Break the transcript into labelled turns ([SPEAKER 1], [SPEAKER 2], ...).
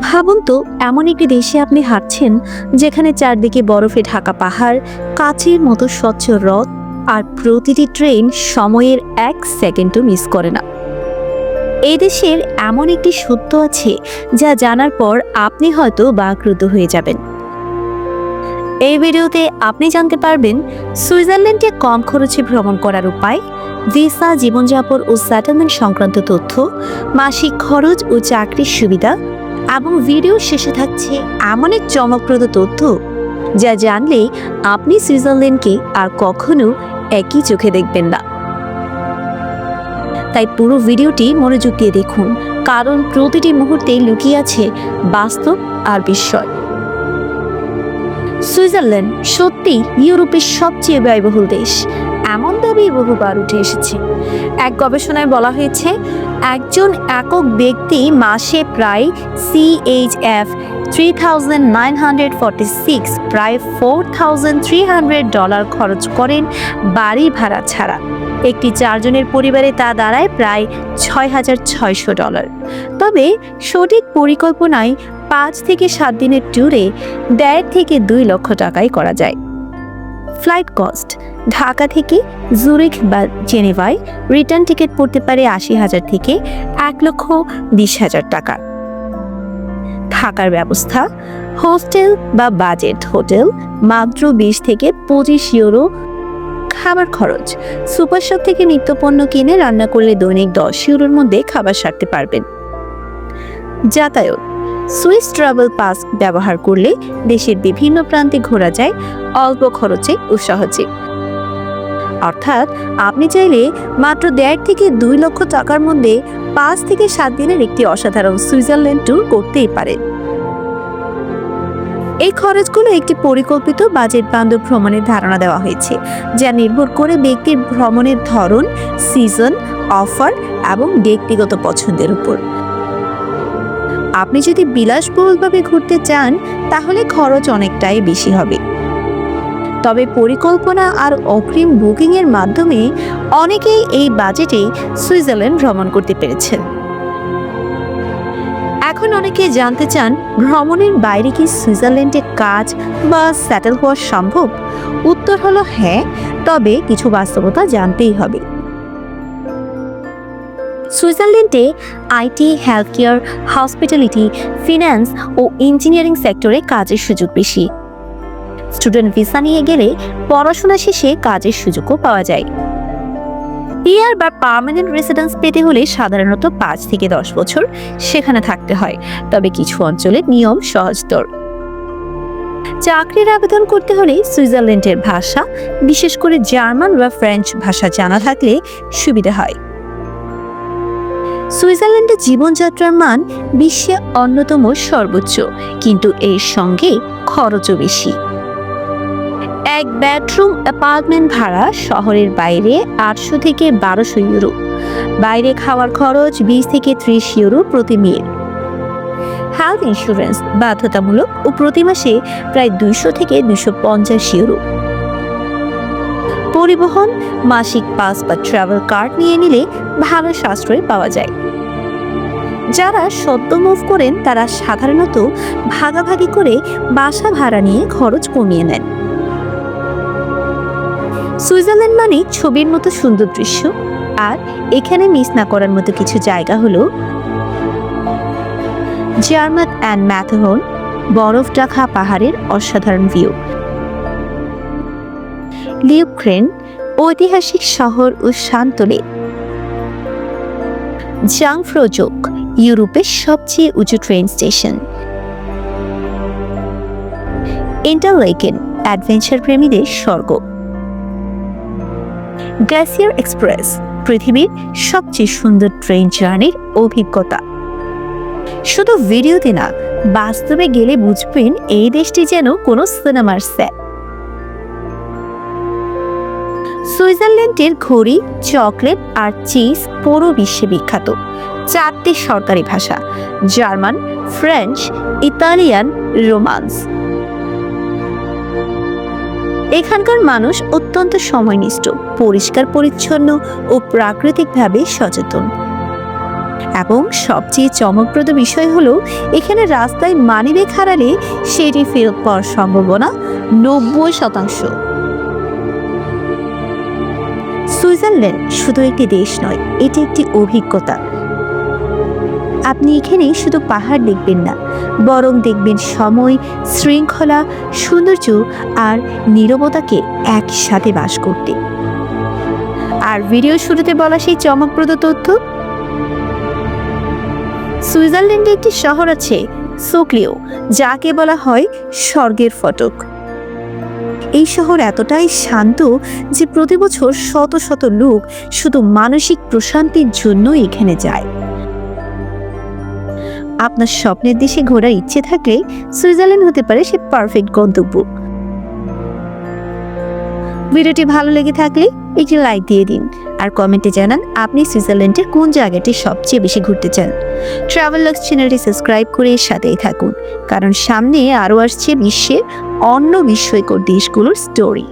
[SPEAKER 1] ভাবুন তো, এমন একটি দেশে আপনি হাঁটছেন যেখানে চারদিকে বরফে ঢাকা পাহাড়, কাচের মতো স্বচ্ছ হ্রদ আর প্রতিটি ট্রেন সময়ের এক সেকেন্ডও মিস করে না। এই দেশের এমন একটি সত্য আছে যা জানার পর আপনি হয়তো বাকরুদ্ধ হয়ে যাবেন। এই ভিডিওতে আপনি জানতে পারবেন, সুইজারল্যান্ডে কম খরচে ভ্রমণ করার উপায়, ভিসা, জীবনযাপন ও সেটেলমেন্ট সংক্রান্ত তথ্য, মাসিক খরচ ও চাকরির সুবিধা এবং ভিডিও শেষে থাকছে এমন এক চমকপ্রদ তথ্য যা জানলে আপনি সুইজারল্যান্ডকে আর কখনো একই চোখে দেখবেন না। তাই পুরো ভিডিওটি মনোযোগ দিয়ে দেখুন, কারণ প্রতিটি মুহূর্তে লুকিয়ে আছে বাস্তব আর বিস্ময়। সুইজারল্যান্ড সত্যি ইউরোপের সবচেয়ে ব্যয়বহুল দেশ। এমন দাবি বহুবার উঠে এসেছে। এক গবেষণায় বলা হয়েছে একজন একক ব্যক্তি মাসে প্রায় CHF three thousand nine hundred forty six প্রায় four thousand three hundred dollar খরচ করেন বাড়ি ভাড়া ছাড়া। একটি চারজনের পরিবারে তা দাঁড়ায় প্রায় ছয় হাজার ছয়শো ডলার তবে সঠিক পরিকল্পনায় পাঁচ থেকে সাত দিনের ট্যুরে দেড় থেকে দুই লক্ষ টাকায় করা যায়। ফ্লাইট কস্ট ঢাকা থেকে জুরিখ বা জেনেভায় রিটার্ন টিকিট পড়তে পারে আশি হাজার থেকে এক লক্ষ বিশ হাজার টাকা। থাকার ব্যবস্থা, হোস্টেল বা বাজেট হোটেল মাত্র বিশ থেকে পঁচিশ ইউরো। খাবার খরচ, সুপার শপ থেকে নিত্যপণ্য কিনে রান্না করলে দৈনিক দশ ইউরোর মধ্যে খাবার সারতে পারবেন। যাতায়াত সুইস ট্রাভেল পাস ব্যবহার করলে দেশের বিভিন্ন প্রান্তে ঘোরা যায় অল্প খরচে ও সহজে। অর্থাৎ আপনি চাইলে মাত্র দেড় থেকে দুই লক্ষ টাকার মধ্যে পাঁচ থেকে সাত দিনের একটি অসাধারণ সুইজারল্যান্ড ট্যুর করতেই পারেন। এই খরচগুলো একটি পরিকল্পিত বাজেট বান্ধব ভ্রমণের ধারণা দেওয়া হয়েছে, যা নির্ভর করে ব্যক্তির ভ্রমণের ধরন সিজন অফার এবং ব্যক্তিগত পছন্দের উপর। আপনি যদি বিলাসবহুলভাবে ঘুরতে চান, তাহলে খরচ অনেকটাই বেশি হবে। তবে পরিকল্পনা আর অগ্রিম বুকিংয়ের মাধ্যমে অনেকেই এই বাজেটে সুইজারল্যান্ড ভ্রমণ করতে পেরেছেন। এখন অনেকে জানতে চান, ভ্রমণের বাইরে কি সুইজারল্যান্ডে কাজ বা স্যাটেল হওয়া সম্ভব? উত্তর হলো হ্যাঁ তবে কিছু বাস্তবতা জানতেই হবে। সুইজারল্যান্ডে IT health care hospitality, finance O engineering সেক্টরে কাজের সুযোগ বেশি। স্টুডেন্ট ভিসা নিয়ে গেলে পড়াশোনা শেষে কাজের সুযোগও পাওয়া যায়। পিআর বা পার্মানেন্ট রেসিডেন্স পেতে হলে সাধারণত পাঁচ থেকে দশ বছর সেখানে থাকতে হয়, তবে কিছু অঞ্চলে নিয়ম সহজতর। চাকরির আবেদন করতে হলে সুইজারল্যান্ডের ভাষা, বিশেষ করে জার্মান বা ফ্রেঞ্চ ভাষা জানা থাকলে সুবিধা হয়। সুইজারল্যান্ডের জীবনযাত্রার মান বিশ্বে অন্যতম সর্বোচ্চ, কিন্তু এর সঙ্গে খরচও বেশি। এক বেডরুম অ্যাপার্টমেন্ট ভাড়া শহরের বাইরে আটশো থেকে বারোশো ইউরো। বাইরে খাওয়ার খরচ বিশ থেকে ত্রিশ ইউরো প্রতি মিল হেলথ ইন্স্যুরেন্স বাধ্যতামূলক ও প্রতি মাসে প্রায় দুইশো থেকে দুশো পঞ্চাশ ইউরো। পরিবহন, মাসিক পাস বা ট্রাভেল কার্ড নিয়ে নিলে ভালো সাশ্রয় পাওয়া যায়। যারা সদ্য মুভ করেন, তারা সাধারণত ভাগাভাগি করে বাসা ভাড়া নিয়ে খরচ কমিয়ে নেন। সুইজারল্যান্ড মানে ছবির মতো সুন্দর দৃশ্য। আর এখানে মিস না করার মতো কিছু জায়গা হলো জার্মান অ্যান্ড ম্যাথহন বরফ ঢাকা পাহাড়ের অসাধারণ ভিউ লিউক্রেন ঐতিহাসিক শহর ও শান্ত লেক জাংফ্রোজোক ইউরোপের সবচেয়ে উঁচু ট্রেন স্টেশন ইন্টারলেকেন অ্যাডভেঞ্চার প্রেমীদের স্বর্গ। গ্যাসিয়ার এক্সপ্রেস পৃথিবীর সবচেয়ে সুন্দর ট্রেন জার্নির অভিজ্ঞতা। শুধু ভিডিওতে না, বাস্তবে গেলে বুঝবেন এই দেশটি যেন কোনো সিনেমার সেট সুইজারল্যান্ডের ঘড়ি, চকলেট আর চিজ পুরো বিশ্বে বিখ্যাত। চারটি সরকারি ভাষা, জার্মান, ফ্রেঞ্চ, ইতালিয়ান, রোমান্স। এখানকার মানুষ অত্যন্ত সময়নিষ্ঠ, পরিষ্কার পরিচ্ছন্ন ও প্রাকৃতিকভাবে সচেতন। এবং সবচেয়ে চমকপ্রদ বিষয় হলো, এখানে রাস্তায় মানিব্যাগ হারালে সেটি ফেরত পাওয়ার সম্ভাবনা নব্বই শতাংশ। সুইজারল্যান্ড শুধু একটি দেশ নয়, এটি একটি অভিজ্ঞতা। আপনি এখানে শুধু পাহাড় দেখবেন না, বরং দেখবেন সময়, শৃঙ্খলা, সৌন্দর্য আর নীরবতাকে একসাথে বাস করতে। আর ভিডিও শুরুতে বলা সেই চমকপ্রদ তথ্য? সুইজারল্যান্ডে একটি শহর আছে, সোক্লিও, যাকে বলা হয় স্বর্গের ফটক। এই শহর এতটাই শান্ত যে প্রতি বছর শত শত লোক শুধু মানসিক প্রশান্তির জন্য এখানে যায়। আপনার স্বপ্নের দেশে ঘোরার ইচ্ছে থাকলে সুইজারল্যান্ড হতে পারে সে পারফেক্ট গন্তব্য। ভিডিওটি ভালো লেগে থাকলে একটি লাইক দিয়ে দিন আর কমেন্টে জানান আপনি সুইজারল্যান্ডের কোন জায়গাটি সবচেয়ে বেশি ঘুরতে চান। ট্রাভেল লক্স চ্যানেলটি সাবস্ক্রাইব করে সাথেই থাকুন, কারণ সামনে আরও আসছে বিশ্বের অন্য বিস্ময়কর দেশগুলোর স্টোরি